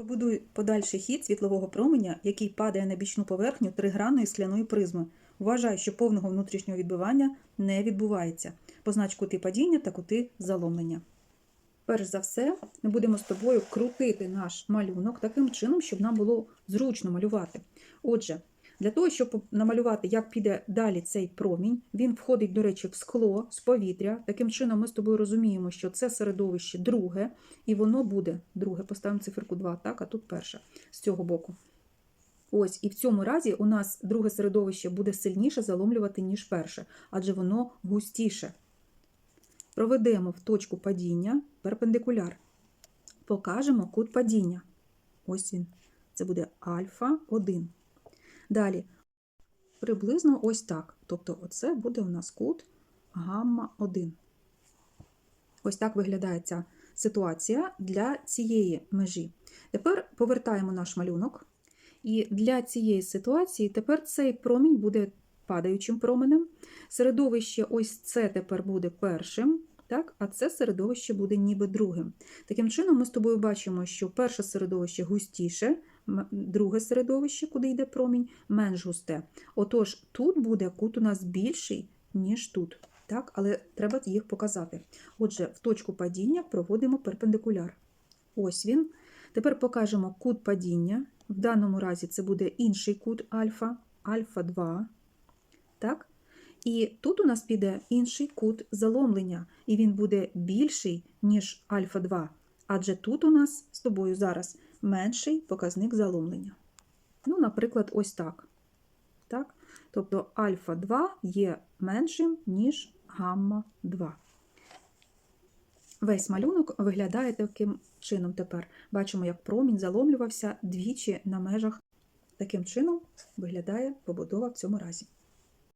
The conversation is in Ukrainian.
Побудуй подальший хід світлового променя, який падає на бічну поверхню тригранної скляної призми. Вважай, що повного внутрішнього відбивання не відбувається. Познач кути падіння та кути заломлення. Перш за все, ми будемо з тобою крутити наш малюнок таким чином, щоб нам було зручно малювати. Отже, для того, щоб намалювати, як піде далі цей промінь, він входить, до речі, в скло з повітря. Таким чином, ми з тобою розуміємо, що це середовище друге, і воно буде друге. Поставимо циферку 2, так, а тут перше з цього боку. Ось, і в цьому разі у нас друге середовище буде сильніше заломлювати, ніж перше, адже воно густіше. Проведемо в точку падіння перпендикуляр. Покажемо кут падіння. Ось він. Це буде альфа 1. Далі, приблизно ось так. Тобто, оце буде у нас кут гамма 1. Ось так виглядає ця ситуація для цієї межі. Тепер повертаємо наш малюнок. І для цієї ситуації тепер цей промінь буде падаючим променем. Середовище ось це тепер буде першим, так? а це середовище буде ніби другим. Таким чином, ми з тобою бачимо, що перше середовище густіше, друге середовище, куди йде промінь, менш густе. Отож, тут буде кут у нас більший, ніж тут. Так? Але треба їх показати. Отже, в точку падіння проводимо перпендикуляр. Ось він. Тепер покажемо кут падіння. В даному разі це буде інший кут альфа, альфа 2. Так? І тут у нас піде інший кут заломлення, і він буде більший, ніж альфа 2. Адже тут у нас з тобою зараз менший показник заломлення. Ну, наприклад, ось так. так? Тобто альфа 2 є меншим, ніж гамма 2. Весь малюнок виглядає таким чином тепер. Бачимо, як промінь заломлювався двічі на межах. Таким чином виглядає побудова в цьому разі.